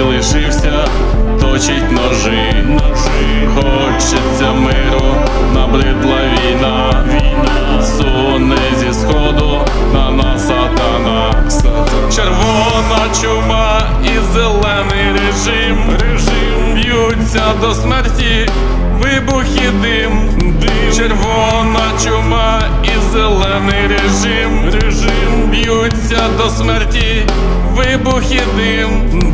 лишився, точить ножи, ножи, хочеться миру, набридла війна, війна, суне зі сходу на нас сатана, червона чума і зелений режим, режим б'ються до смерті, вибухи дим, дим, червона чума і зелений режим, режим б'ються до смерті, вибухи дим,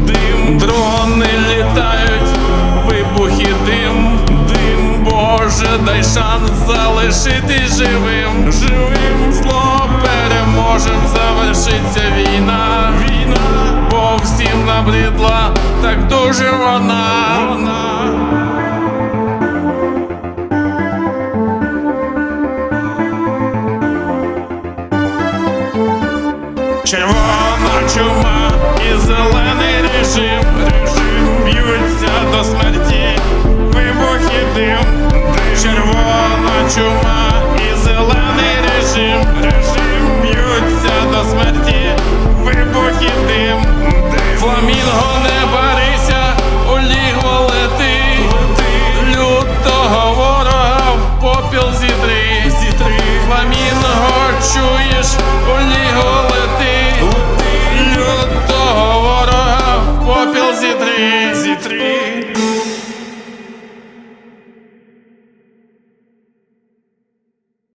дим, дрони літають, вибухи дим, дим, Боже, дай шанс залишити живим, живим зло переможем, завершиться війна, війна, бо всім набридла, так дуже вона. Червона чума і зелений режим,